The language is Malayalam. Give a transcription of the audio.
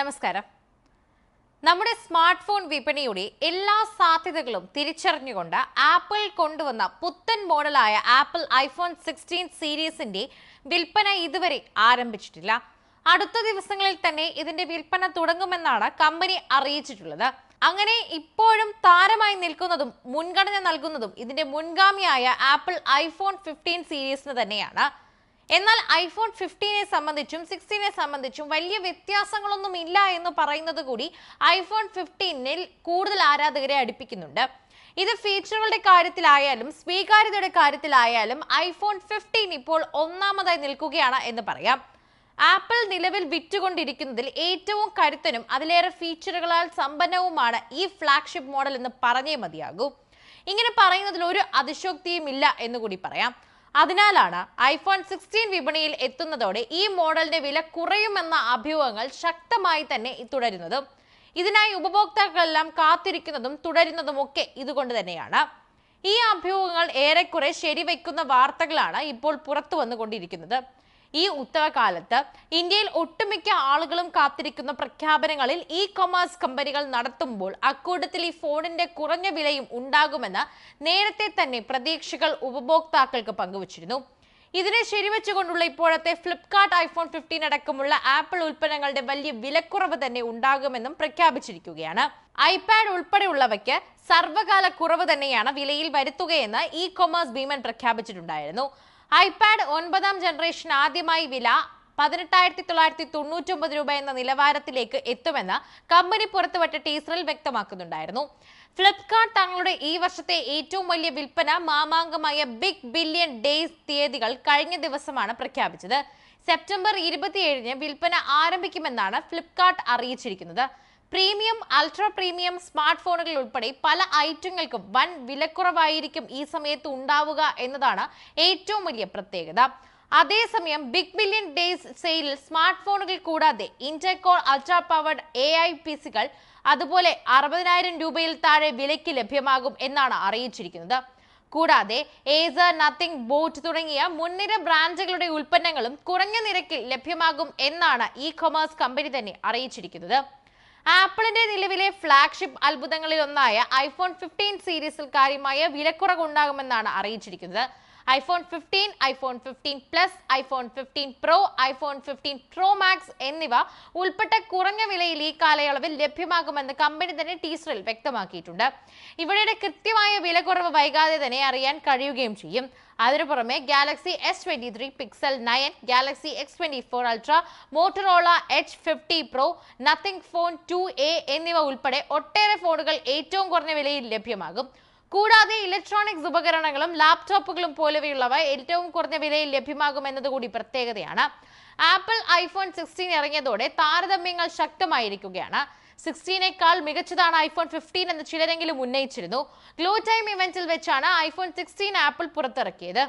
നമസ്കാരം. നമ്മുടെ സ്മാർട്ട് ഫോൺ വിപണിയുടെ എല്ലാ സാധ്യതകളും തിരിച്ചറിഞ്ഞുകൊണ്ട് ആപ്പിൾ കൊണ്ടുവന്ന പുത്തൻ മോഡലായ ആപ്പിൾ ഐഫോൺ സിക്സ്റ്റീൻ സീരീസിന്റെ വിൽപ്പന ഇതുവരെ ആരംഭിച്ചിട്ടില്ല. അടുത്ത ദിവസങ്ങളിൽ തന്നെ ഇതിന്റെ വിൽപ്പന തുടങ്ങുമെന്നാണ് കമ്പനി അറിയിച്ചിട്ടുള്ളത്. അങ്ങനെ ഇപ്പോഴും താരമായി നിൽക്കുന്നതും മുൻഗണന നൽകുന്നതും ഇതിന്റെ മുൻഗാമിയായ ആപ്പിൾ ഐഫോൺ ഫിഫ്റ്റീൻ സീരീസിന് തന്നെയാണ്. എന്നാൽ ഐഫോൺ ഫിഫ്റ്റീനെ സംബന്ധിച്ചും സിക്സ്റ്റീനെ സംബന്ധിച്ചും വലിയ വ്യത്യാസങ്ങളൊന്നും ഇല്ല എന്ന് പറയുന്നത് കൂടി ഐഫോൺ ഫിഫ്റ്റീനിൽ കൂടുതൽ ആരാധകരെ അടുപ്പിക്കുന്നുണ്ട്. ഇത് ഫീച്ചറുകളുടെ കാര്യത്തിലായാലും സ്വീകാര്യതയുടെ കാര്യത്തിലായാലും ഐഫോൺ ഫിഫ്റ്റീൻ ഇപ്പോൾ ഒന്നാമതായി നിൽക്കുകയാണ് എന്ന് പറയാം. ആപ്പിൾ നിലവിൽ വിറ്റുകൊണ്ടിരിക്കുന്നതിൽ ഏറ്റവും കരുത്തനും അതിലേറെ ഫീച്ചറുകളാൽ സമ്പന്നവുമാണ് ഈ ഫ്ലാഗ്ഷിപ്പ് മോഡൽ എന്ന് പറഞ്ഞേ മതിയാകൂ. ഇങ്ങനെ പറയുന്നതിൽ ഒരു അതിശോക്തിയും ഇല്ല എന്ന് കൂടി പറയാം. അതിനാലാണ് ഐഫോൺ സിക്സ്റ്റീൻ വിപണിയിൽ എത്തുന്നതോടെ ഈ മോഡലിന്റെ വില കുറയുമെന്ന അഭ്യൂഹങ്ങൾ ശക്തമായി തന്നെ തുടരുന്നത്. ഇതിനായി ഉപഭോക്താക്കളെല്ലാം കാത്തിരിക്കുന്നതും തുടരുന്നതുമൊക്കെ ഇതുകൊണ്ട് തന്നെയാണ്. ഈ അഭ്യൂഹങ്ങൾ ഏറെക്കുറെ ശരിവെക്കുന്ന വാർത്തകളാണ് ഇപ്പോൾ പുറത്തു വന്നുകൊണ്ടിരിക്കുന്നത് ഈ ഉത്തരകാലത്ത് ഇന്ത്യയിൽ ഒട്ടുമിക്ക ആളുകളും കാത്തിരിക്കുന്ന പ്രഖ്യാപനങ്ങളിൽ ഇ കൊമേഴ്സ് കമ്പനികൾ നടത്തുമ്പോൾ അക്കൂട്ടത്തിൽ ഈ ഫോണിന്റെ കുറഞ്ഞ വിലയും ഉണ്ടാകുമെന്ന് നേരത്തെ തന്നെ പ്രതീക്ഷകൾ ഉപഭോക്താക്കൾക്ക് പങ്കുവച്ചിരുന്നു. ഇതിനെ ശരിവെച്ചുകൊണ്ടുള്ള ഇപ്പോഴത്തെ ഫ്ലിപ്കാർട്ട് ഐഫോൺ ഫിഫ്റ്റീൻ അടക്കമുള്ള ആപ്പിൾ ഉൽപ്പന്നങ്ങളുടെ വലിയ വിലക്കുറവ് തന്നെ ഉണ്ടാകുമെന്നും പ്രഖ്യാപിച്ചിരിക്കുകയാണ്. ഐപാഡ് ഉൾപ്പെടെയുള്ളവയ്ക്ക് സർവകാല കുറവ് തന്നെയാണ് വിലയിൽ വരുത്തുകയെന്ന് ഇ കൊമേഴ്സ് ഭീമൻ പ്രഖ്യാപിച്ചിട്ടുണ്ടായിരുന്നു. ഐപാഡ് ഒൻപതാം ജനറേഷൻ ആദ്യമായി വില പതിനെട്ടായിരത്തി തൊള്ളായിരത്തി തൊണ്ണൂറ്റി ഒമ്പത് രൂപ എന്ന നിലവാരത്തിലേക്ക് എത്തുമെന്ന് കമ്പനി പുറത്തുവിട്ട ടീസറിൽ വ്യക്തമാക്കുന്നുണ്ടായിരുന്നു. ഫ്ലിപ്കാർട്ട് തങ്ങളുടെ ഈ വർഷത്തെ ഏറ്റവും വലിയ വിൽപ്പന മാമാങ്കമായ ബിഗ് ബില്യൺ ഡേയ്സ് തീയതികൾ കഴിഞ്ഞ ദിവസമാണ് പ്രഖ്യാപിച്ചത്. സെപ്റ്റംബർ ഇരുപത്തിയേഴിന് വിൽപ്പന ആരംഭിക്കുമെന്നാണ് ഫ്ലിപ്കാർട്ട് അറിയിച്ചിരിക്കുന്നത്. പ്രീമിയം അൾട്രാ പ്രീമിയം സ്മാർട്ട് ഫോണുകൾ ഉൾപ്പെടെ പല ഐറ്റങ്ങൾക്കും വൻ വിലക്കുറവായിരിക്കും ഈ സമയത്ത് ഉണ്ടാവുക എന്നതാണ് ഏറ്റവും വലിയ പ്രത്യേകത. അതേസമയം ബിഗ് ബില്യൺ ഡേയ്സ് സെയിലിൽ സ്മാർട്ട് ഫോണുകൾ കൂടാതെ Intel Core ultra powered A I P സികൾ അതുപോലെ അറുപതിനായിരം രൂപയിൽ താഴെ വിലയ്ക്ക് ലഭ്യമാകും എന്നാണ് അറിയിച്ചിരിക്കുന്നത്. കൂടാതെ ഏസർ നത്തിങ് ബോട്ട് തുടങ്ങിയ മുൻനിര ബ്രാൻഡുകളുടെ ഉൽപ്പന്നങ്ങളും കുറഞ്ഞ നിരക്കിൽ ലഭ്യമാകും എന്നാണ് ഇ കൊമേഴ്സ് കമ്പനി തന്നെ അറിയിച്ചിരിക്കുന്നത്. ആപ്പിളിന്റെ നിലവിലെ ഫ്ലാഗ്ഷിപ്പ് അത്ഭുതങ്ങളിൽ ഒന്നായ ഐഫോൺ ഫിഫ്റ്റീൻ സീരീസിൽ കാര്യമായ വിലക്കുറവുണ്ടാകുമെന്നാണ് അറിയിച്ചിരിക്കുന്നത്. IPhone fifteen iPhone fifteen plus iPhone fifteen pro iPhone fifteen pro max എന്നിവ ഉൾപ്പെട്ട കുറഞ്ഞ വിലയിൽ ഈ കാലയളവിൽ ലഭ്യമാകുമെന്ന് കമ്പനി തന്നെ ടീസറിൽ വ്യക്തമാക്കിയിട്ടുണ്ട്. ഇവയുടെ കൃത്യമായ വിലക്കുറവ് വൈകാതെ തന്നെ അറിയാൻ കഴിയുകയും ചെയ്യും. അതിനു പുറമെ Galaxy S twenty three Pixel nine Galaxy X twenty four ultra Motorola H fifty pro Nothing Phone two A എന്നിവ ഉൾപ്പെടെ ഒട്ടേറെ ഫോണുകൾ ഏറ്റവും കുറഞ്ഞ വിലയിൽ ലഭ്യമാകും. കൂടാതെ ഇലക്ട്രോണിക്സ് ഉപകരണങ്ങളും ലാപ്ടോപ്പുകളും പോലെയുള്ളവ ഏറ്റവും കുറഞ്ഞ വിലയിൽ ലഭ്യമാകും എന്നതുകൂടി പ്രത്യേകതയാണ്. ആപ്പിൾ ഐഫോൺ സിക്സ്റ്റീൻ ഇറങ്ങിയതോടെ താരതമ്യങ്ങൾ ശക്തമായിരിക്കുകയാണ്. സിക്സ്റ്റീനേക്കാൾ മികച്ചതാണ് ഐഫോൺ ഫിഫ്റ്റീൻ എന്ന് ചിലരെങ്കിലും ഉന്നയിച്ചിരുന്നു. ഗ്ലോ ടൈം ഇവന്റിൽ വെച്ചാണ് ഐഫോൺ സിക്സ്റ്റീൻ ആപ്പിൾ പുറത്തിറക്കിയത്.